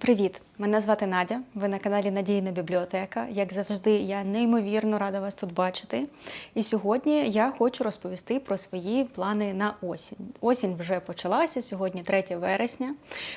Привіт! Мене звати Надя. Ви на каналі Надійна бібліотека. Як завжди, я неймовірно рада вас тут бачити. І сьогодні я хочу розповісти про свої плани на осінь. Осінь вже почалася, сьогодні 3 вересня.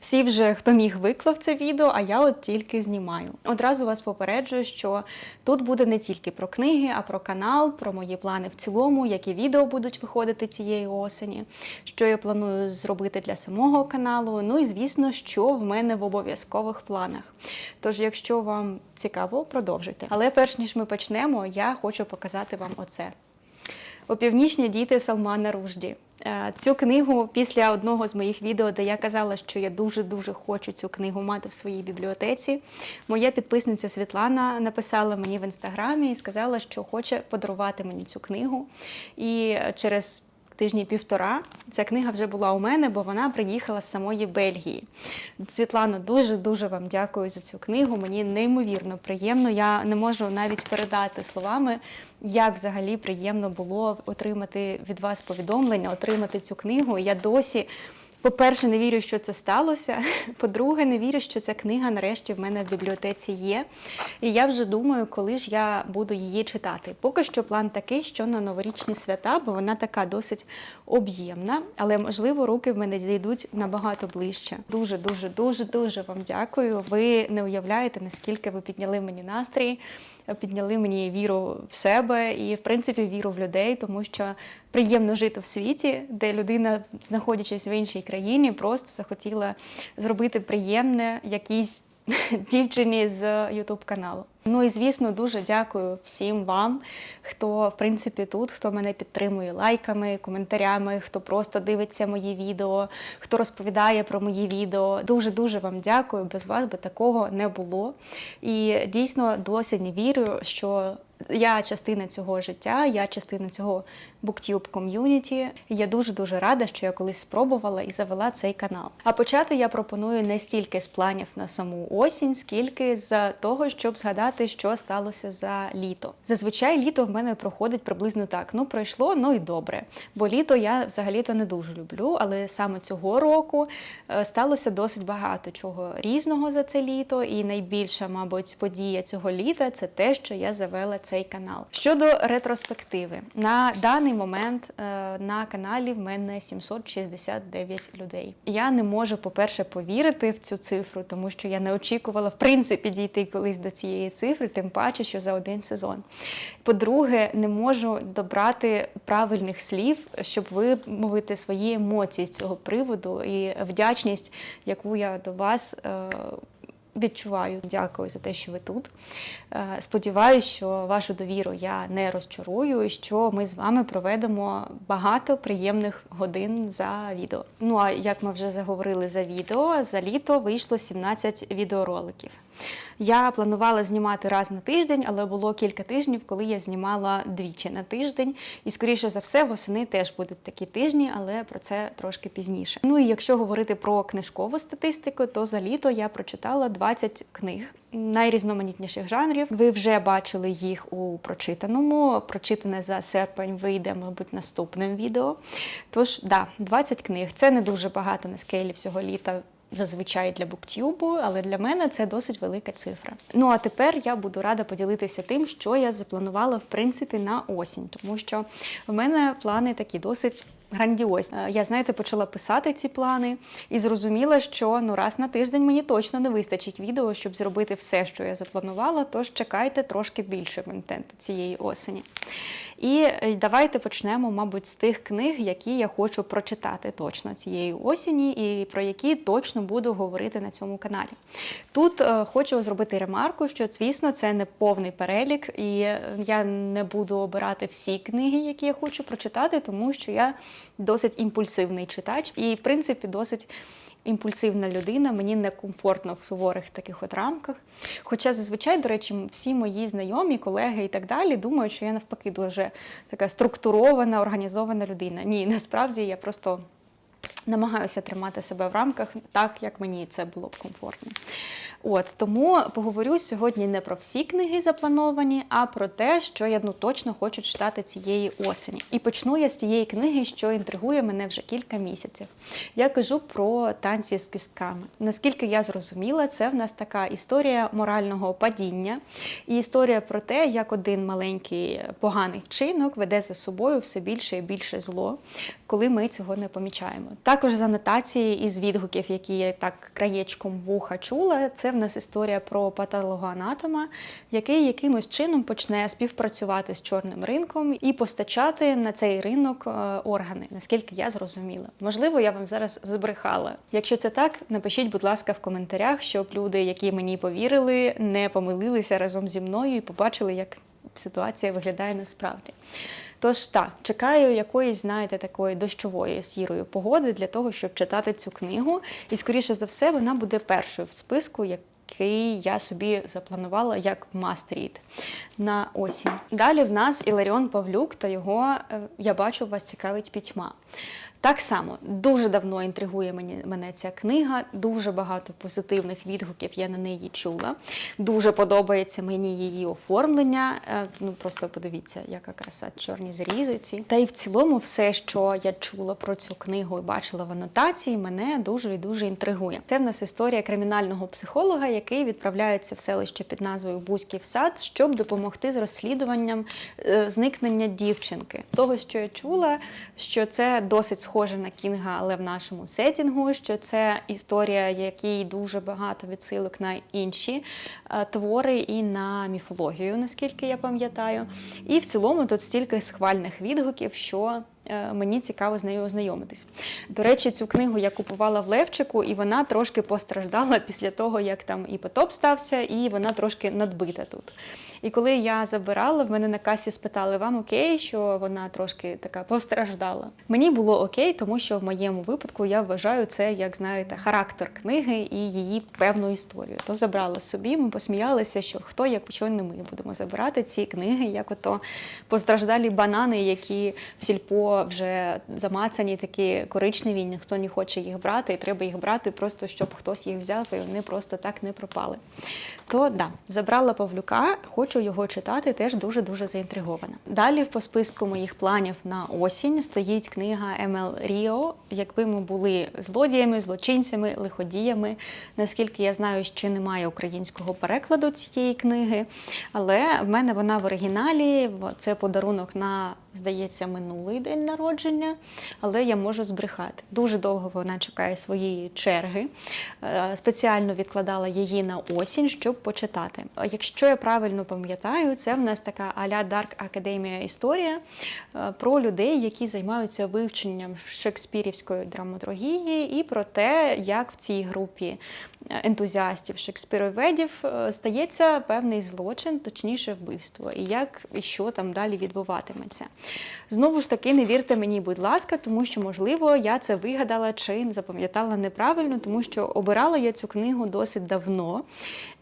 Всі вже, хто міг, виклав це відео, а я от тільки знімаю. Одразу вас попереджую, що тут буде не тільки про книги, а про канал, про мої плани в цілому, які відео будуть виходити цієї осені, що я планую зробити для самого каналу. Ну і звісно, що в мене в обов'язкових планах. Тож, якщо вам цікаво, продовжуйте. Але перш ніж ми почнемо, я хочу показати вам оце. Опівнічні діти Салмана Ружді. Е, Цю книгу після одного з моїх відео, де я казала, що я дуже-дуже хочу цю книгу мати в своїй бібліотеці. Моя підписниця Світлана написала мені в інстаграмі і сказала, що хоче подарувати мені цю книгу. І через тижні півтора ця книга вже була у мене, бо вона приїхала з самої Бельгії. Світлано, дуже дуже вам дякую за цю книгу. Мені неймовірно приємно. Я не можу навіть передати словами, як взагалі приємно було отримати від вас повідомлення, отримати цю книгу. Я досі. По-перше, не вірю, що це сталося. По-друге, не вірю, що ця книга нарешті в мене в бібліотеці є. І я вже думаю, коли ж я буду її читати. Поки що план такий, що на новорічні свята, бо вона така досить об'ємна, але можливо руки в мене зійдуть набагато ближче. Дуже, дуже, дуже, дуже вам дякую. Ви не уявляєте, наскільки ви підняли мені настрій, підняли мені віру в себе і, в принципі, віру в людей, тому що приємно жити в світі, де людина, знаходячись в іншій країні, просто захотіла зробити приємне якійсь дівчині з youtube каналу. Ну і звісно, дуже дякую всім вам, хто в принципі тут, хто мене підтримує лайками, коментарями, хто просто дивиться мої відео, хто розповідає про мої відео. Дуже дуже вам дякую. Без вас би такого не було. І дійсно досі не вірю, що я частина цього життя, я частина цього BookTube ком'юніті. Я дуже дуже рада, що я колись спробувала і завела цей канал. А почати я пропоную не стільки з планів на саму осінь, скільки з того, щоб згадати, що сталося за літо. Зазвичай літо в мене проходить приблизно так: ну пройшло, ну і добре. Бо літо я взагалі-то не дуже люблю, але саме цього року е, сталося досить багато чого різного за це літо. І найбільша, мабуть, подія цього літа це те, що я завела цей канал. Щодо ретроспективи, на даний момент е, на каналі в мене 769 людей. Я не можу, по-перше, повірити в цю цифру, тому що я не очікувала в принципі дійти колись до цієї цифри, тим паче, що за один сезон. По-друге, не можу добрати правильних слів, щоб вимовити свої емоції з цього приводу і вдячність, яку я до вас. Відчуваю, дякую за те, що ви тут. Е, Сподіваюсь, що вашу довіру я не розчарую, і що ми з вами проведемо багато приємних годин за відео. Ну а як ми вже заговорили за відео, за літо вийшло 17 відеороликів. Я планувала знімати раз на тиждень, але було кілька тижнів, коли я знімала двічі на тиждень. І, скоріше за все, восени теж будуть такі тижні, але про це трошки пізніше. Ну і якщо говорити про книжкову статистику, то за літо я прочитала 20 книг найрізноманітніших жанрів. Ви вже бачили їх у прочитаному. Прочитане за серпень вийде, мабуть, наступним відео. Тож, да, 20 книг. Це не дуже багато на скейлі всього літа. Зазвичай для буктюбу, але для мене це досить велика цифра. Ну а тепер я буду рада поділитися тим, що я запланувала в принципі на осінь, тому що в мене плани такі досить. Грандіозні. Е, Я знаєте, почала писати ці плани і зрозуміла, що ну раз на тиждень мені точно не вистачить відео, щоб зробити все, що я запланувала. Тож чекайте трошки більше контенту цієї осені. І е, давайте почнемо, мабуть, з тих книг, які я хочу прочитати точно цієї осені, і про які точно буду говорити на цьому каналі. Тут е, хочу зробити ремарку, що, звісно, це не повний перелік, і е, я не буду обирати всі книги, які я хочу прочитати, тому що я досить імпульсивний читач і, в принципі, досить. Імпульсивна людина, мені некомфортно в суворих таких от рамках. Хоча зазвичай, до речі, всі мої знайомі, колеги і так далі думають, що я навпаки дуже така структурована, організована людина. Ні, насправді я просто намагаюся тримати себе в рамках так, як мені це було б комфортно. От тому поговорю сьогодні не про всі книги заплановані, а про те, що я ну точно хочу читати цієї осені. І почну я з тієї книги, що інтригує мене вже кілька місяців. Я кажу про танці з кістками. Наскільки я зрозуміла, це в нас така історія морального падіння і історія про те, як один маленький поганий вчинок веде за собою все більше і більше зло, коли ми цього не помічаємо. Також з анотації із відгуків, які я так краєчком вуха чула, це в нас історія про патологоанатома, який якимось чином почне співпрацювати з чорним ринком і постачати на цей ринок е, органи, наскільки я зрозуміла. Можливо, я вам зараз збрехала. Якщо це так, напишіть, будь ласка, в коментарях, щоб люди, які мені повірили, не помилилися разом зі мною і побачили, як ситуація виглядає насправді. Тож так, чекаю якоїсь, знаєте, такої дощової сірої погоди для того, щоб читати цю книгу. І, скоріше за все, вона буде першою в списку, який я собі запланувала як read на осінь. Далі в нас Іларіон Павлюк та його е, я бачу, вас цікавить пітьма. Так само дуже давно інтригує мені мене ця книга. Дуже багато позитивних відгуків я на неї чула. Дуже подобається мені її оформлення. Е, Ну просто подивіться, яка краса чорні зрізи ці. Та й в цілому, все, що я чула про цю книгу і бачила в анотації, мене дуже і дуже інтригує. Це в нас історія кримінального психолога, який відправляється в селище під назвою Бузьків сад, щоб допомогти з розслідуванням е, зникнення дівчинки. Того, що я чула, що це досить схоже на Кінга, але в нашому сетінгу, що це історія, якій дуже багато відсилок на інші е, твори і на міфологію, наскільки я пам'ятаю. І в цілому тут стільки схвальних відгуків, що мені цікаво з нею ознайомитись. До речі, цю книгу я купувала в Левчику, і вона трошки постраждала після того, як там і потоп стався, і вона трошки надбита тут. І коли я забирала, в мене на касі спитали, вам окей, що вона трошки така постраждала. Мені було окей, тому що в моєму випадку я вважаю це, як знаєте, характер книги і її певну історію. То забрала собі, ми посміялися, що хто, як що не ми будемо забирати ці книги, як ото постраждалі банани, які в сільпо вже замацані, такі коричневі, ніхто не хоче їх брати, і треба їх брати просто, щоб хтось їх взяв, і вони просто так не пропали. То да, забрала Павлюка, хочу його читати, теж дуже-дуже заінтригована. Далі по списку моїх планів на осінь стоїть книга Емел Ріо. Якби ми були злодіями, злочинцями, лиходіями. Наскільки я знаю, ще немає українського перекладу цієї книги, але в мене вона в оригіналі. Це подарунок на, здається, минулий день народження, але я можу збрехати. Дуже довго вона чекає своєї черги. Е, Спеціально відкладала її на осінь, щоб почитати. Якщо я правильно пам'ятаю, це в нас така а-ля Дарк Академія історія е, про людей, які займаються вивченням шекспірівської драматургії, і про те, як в цій групі ентузіастів шекспіроведів е, стається певний злочин, точніше вбивство, і як і що там далі відбуватиметься. Знову ж таки, не вірте мені, будь ласка, тому що, можливо, я це вигадала чи запам'ятала неправильно, тому що обирала я цю книгу досить давно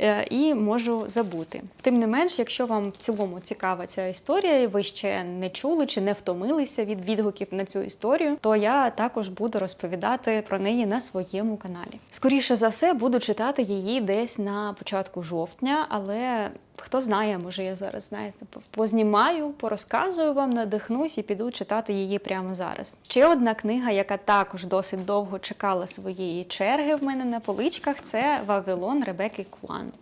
е, і можу забути. Тим не менш, якщо вам в цілому цікава ця історія, і ви ще не чули чи не втомилися від відгуків на цю історію, то я також буду розповідати про неї на своєму каналі. Скоріше за все, буду читати її десь на початку жовтня, але хто знає, може я зараз знаєте, познімаю, порозказую вам, надихнусь і піду читати її прямо зараз. Ще одна книга, яка також досить довго чекала своєї черги в мене на поличках, це Вавилон Ребекки Куан.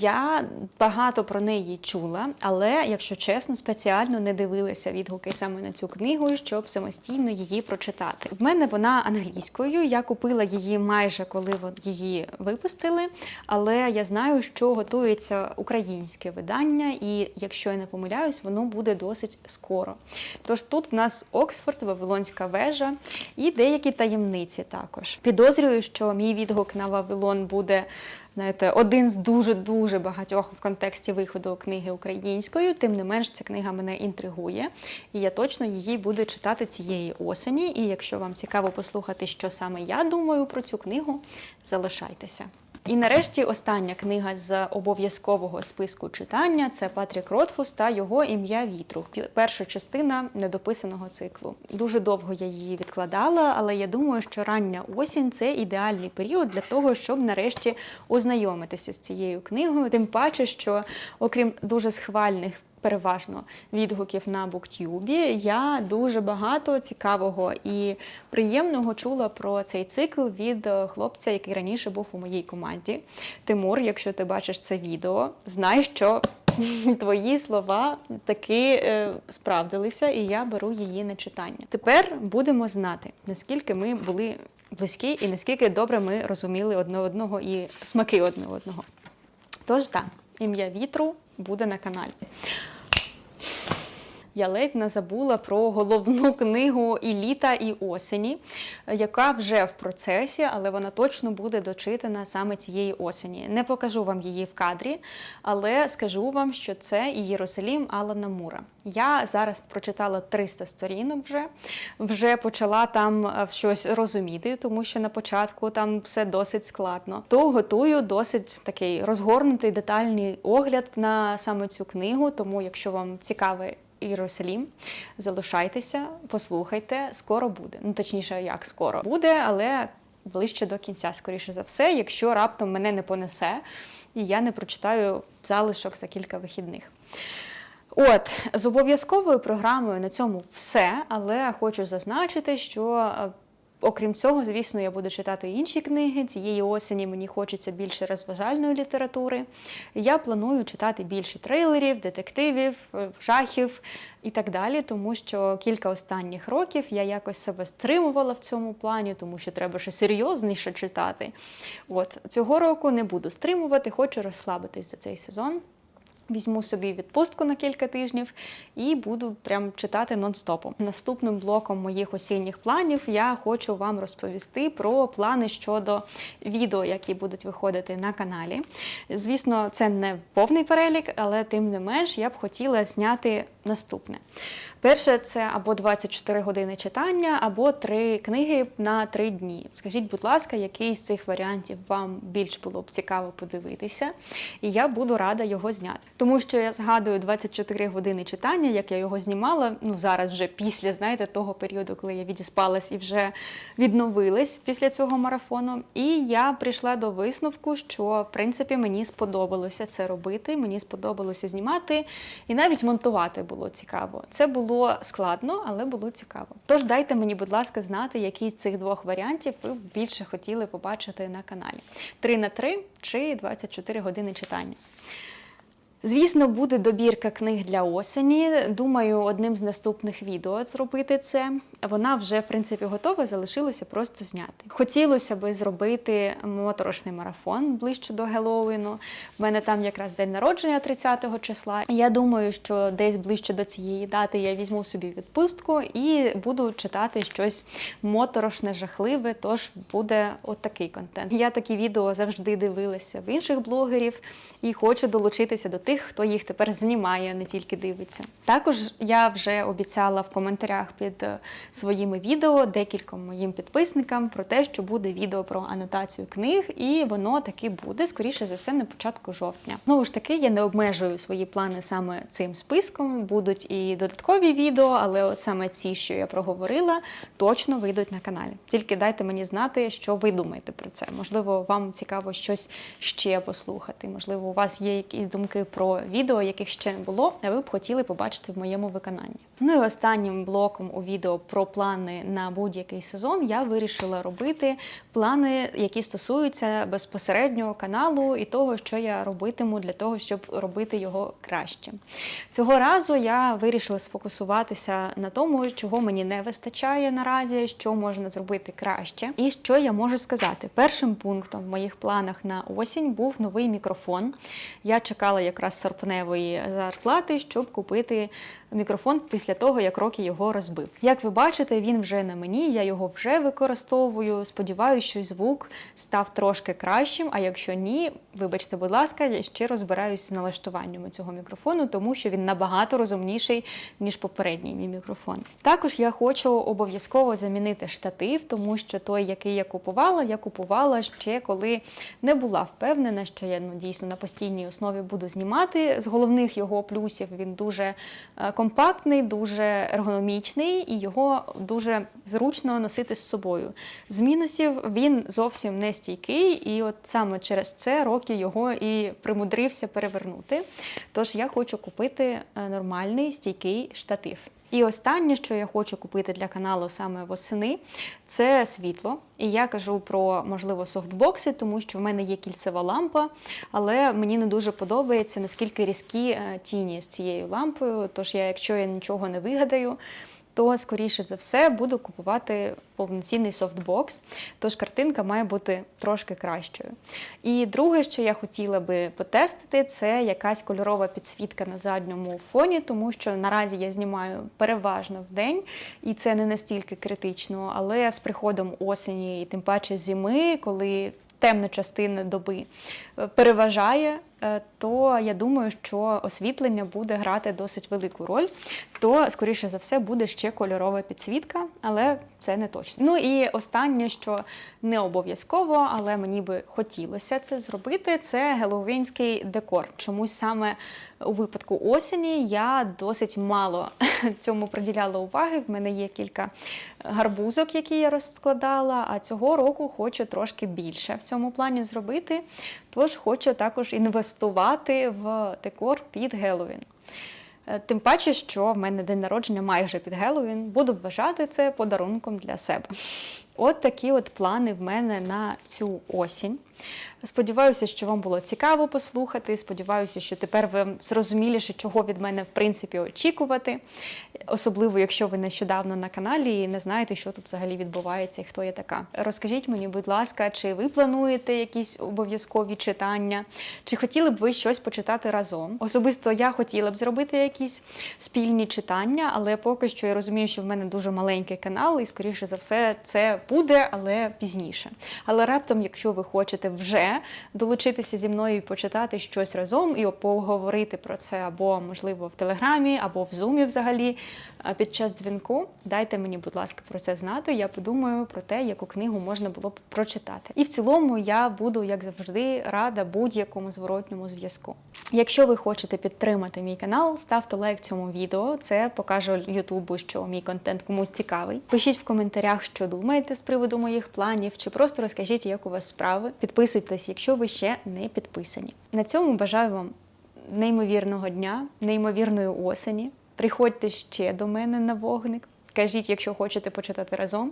Я багато про неї чула, але, якщо чесно, спеціально не дивилася відгуки саме на цю книгу, щоб самостійно її прочитати. В мене вона англійською. Я купила її майже коли її випустили, але я знаю, що готується українське видання, і якщо я не помиляюсь, воно буде досить скоро. Тож тут в нас Оксфорд, Вавилонська вежа і деякі таємниці також. Підозрюю, що мій відгук на Вавилон буде знаєте, один з дуже дуже багатьох в контексті виходу книги українською. Тим не менш, ця книга мене інтригує, і я точно її буду читати цієї осені. І якщо вам цікаво послухати, що саме я думаю про цю книгу, залишайтеся. І нарешті остання книга з обов'язкового списку читання це Патрік Ротфус та його ім'я вітру. Перша частина недописаного циклу. Дуже довго я її відкладала, але я думаю, що рання осінь це ідеальний період для того, щоб нарешті ознайомитися з цією книгою. Тим паче, що окрім дуже схвальних переважно відгуків на буктюбі. Я дуже багато цікавого і приємного чула про цей цикл від е, хлопця, який раніше був у моїй команді. Тимур, якщо ти бачиш це відео, знай, що твої слова таки е, справдилися, і я беру її на читання. Тепер будемо знати, наскільки ми були близькі і наскільки добре ми розуміли одне одного і смаки одне одного. Тож так, ім'я вітру буде на каналі. Я ледь не забула про головну книгу і літа, і осені, яка вже в процесі, але вона точно буде дочитана саме цієї осені. Не покажу вам її в кадрі, але скажу вам, що це Єрусалім Алана Мура. Я зараз прочитала 300 сторінок вже, вже почала там е, щось розуміти, тому що на початку там все досить складно. То готую досить такий розгорнутий детальний огляд на саме цю книгу. Тому, якщо вам цікавий Єрусалім, залишайтеся, послухайте, скоро буде. Ну точніше, як скоро буде, але ближче до кінця, скоріше за все, якщо раптом мене не понесе і я не прочитаю залишок за кілька вихідних. От, з обов'язковою програмою на цьому все, але хочу зазначити, що е, окрім цього, звісно, я буду читати інші книги. Цієї осені мені хочеться більше розважальної літератури. Я планую читати більше трейлерів, детективів, е, жахів і так далі, тому що кілька останніх років я якось себе стримувала в цьому плані, тому що треба ще серйозніше читати. От цього року не буду стримувати, хочу розслабитись за цей сезон. Візьму собі відпустку на кілька тижнів і буду прям читати нон-стопом. Наступним блоком моїх осінніх планів я хочу вам розповісти про плани щодо відео, які будуть виходити на каналі. Звісно, це не повний перелік, але тим не менш я б хотіла зняти наступне. Перше, це або 24 години читання, або три книги на три дні. Скажіть, будь ласка, який з цих варіантів вам більш було б цікаво подивитися, і я буду рада його зняти. Тому що я згадую 24 години читання, як я його знімала. Ну зараз вже після знаєте, того періоду, коли я відіспалась і вже відновилась після цього марафону. І я прийшла до висновку, що в принципі мені сподобалося це робити. Мені сподобалося знімати і навіть монтувати було цікаво. Це було складно, але було цікаво. Тож дайте мені, будь ласка, знати, який з цих двох варіантів ви більше хотіли побачити на каналі: 3 на 3 чи 24 години читання. Звісно, буде добірка книг для осені. Думаю, одним з наступних відео зробити це. Вона вже, в принципі, готова, залишилося просто зняти. Хотілося би зробити моторошний марафон ближче до Геловіну. У мене там якраз день народження 30-го числа. Я думаю, що десь ближче до цієї дати я візьму собі відпустку і буду читати щось моторошне, жахливе. Тож буде отакий контент. Я такі відео завжди дивилася в інших блогерів і хочу долучитися до тих, хто їх тепер знімає, не тільки дивиться. Також я вже обіцяла в коментарях під е, своїми відео декільком моїм підписникам про те, що буде відео про анотацію книг, і воно таки буде, скоріше за все, на початку жовтня. Знову ж таки, я не обмежую свої плани саме цим списком. Будуть і додаткові відео, але от саме ці, що я проговорила, точно вийдуть на каналі. Тільки дайте мені знати, що ви думаєте про це. Можливо, вам цікаво щось ще послухати. Можливо, у вас є якісь думки про відео, яких ще не було, а ви б хотіли побачити в моєму виконанні. Ну і останнім блоком у відео про плани на будь-який сезон я вирішила робити плани, які стосуються безпосередньо каналу і того, що я робитиму для того, щоб робити його краще. Цього разу я вирішила сфокусуватися на тому, чого мені не вистачає наразі, що можна зробити краще. І що я можу сказати? Першим пунктом в моїх планах на осінь був новий мікрофон. Я чекала якраз якраз серпневої зарплати, щоб купити мікрофон після того, як Рокі його розбив. Як ви бачите, він вже на мені, я його вже використовую. Сподіваюся, що звук став трошки кращим. А якщо ні, вибачте, будь ласка, я ще розбираюсь з налаштуваннями цього мікрофону, тому що він набагато розумніший, ніж попередній мій мікрофон. Також я хочу обов'язково замінити штатив, тому що той, який я купувала, я купувала ще коли не була впевнена, що я ну, дійсно на постійній основі буду знімати. З головних його плюсів він дуже е, компактний, дуже ергономічний і його дуже зручно носити з собою. З мінусів він зовсім не стійкий, і от саме через це роки його і примудрився перевернути. Тож я хочу купити е, нормальний стійкий штатив. І останнє, що я хочу купити для каналу саме восени, це світло. І я кажу про можливо софтбокси, тому що в мене є кільцева лампа, але мені не дуже подобається наскільки різкі е, тіні з цією лампою. Тож я, якщо я нічого не вигадаю, то скоріше за все буду купувати повноцінний софтбокс. Тож картинка має бути трошки кращою. І друге, що я хотіла би потестити, це якась кольорова підсвітка на задньому фоні, тому що наразі я знімаю переважно в день, і це не настільки критично. Але з приходом осені і тим паче зими, коли темна частина доби е, переважає, то я думаю, що освітлення буде грати досить велику роль. То, скоріше за все, буде ще кольорова підсвітка, але це не точно. Ну і останнє, що не обов'язково, але мені би хотілося це зробити, це геловінський декор. Чомусь саме у випадку осені я досить мало цьому приділяла уваги. В мене є кілька гарбузок, які я розкладала. А цього року хочу трошки більше в цьому плані зробити. Тож хочу також інвестувати в декор під Геловін. Е, Тим паче, що в мене день народження майже під Геловін. Буду вважати це подарунком для себе. От такі от плани в мене на цю осінь. Сподіваюся, що вам було цікаво послухати. Сподіваюся, що тепер ви зрозуміліше, чого від мене в принципі очікувати. Особливо, якщо ви нещодавно на каналі і не знаєте, що тут взагалі відбувається і хто я така. Розкажіть мені, будь ласка, чи ви плануєте якісь обов'язкові читання, чи хотіли б ви щось почитати разом? Особисто я хотіла б зробити якісь спільні читання, але поки що я розумію, що в мене дуже маленький канал, і скоріше за все це буде, але пізніше. Але раптом, якщо ви хочете вже долучитися зі мною і почитати щось разом і поговорити про це або, можливо, в Телеграмі, або в Зумі взагалі під час дзвінку, дайте мені, будь ласка, про це знати. Я подумаю про те, яку книгу можна було б прочитати. І в цілому я буду, як завжди, рада будь-якому зворотньому зв'язку. Якщо ви хочете підтримати мій канал, ставте лайк цьому відео. Це покаже Ютубу, що мій контент комусь цікавий. Пишіть в коментарях, що думаєте з приводу моїх планів, чи просто розкажіть, як у вас справи. Підписуйтесь, якщо ви ще не підписані. На цьому бажаю вам неймовірного дня, неймовірної осені. Приходьте ще до мене на вогник. Кажіть, якщо хочете почитати разом.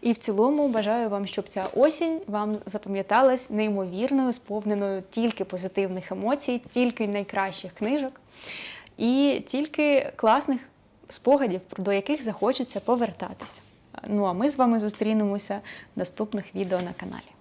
І в цілому бажаю вам, щоб ця осінь вам запам'яталась неймовірною, сповненою тільки позитивних емоцій, тільки найкращих книжок і тільки класних спогадів, до яких захочеться повертатися. Ну а ми з вами зустрінемося в наступних відео на каналі.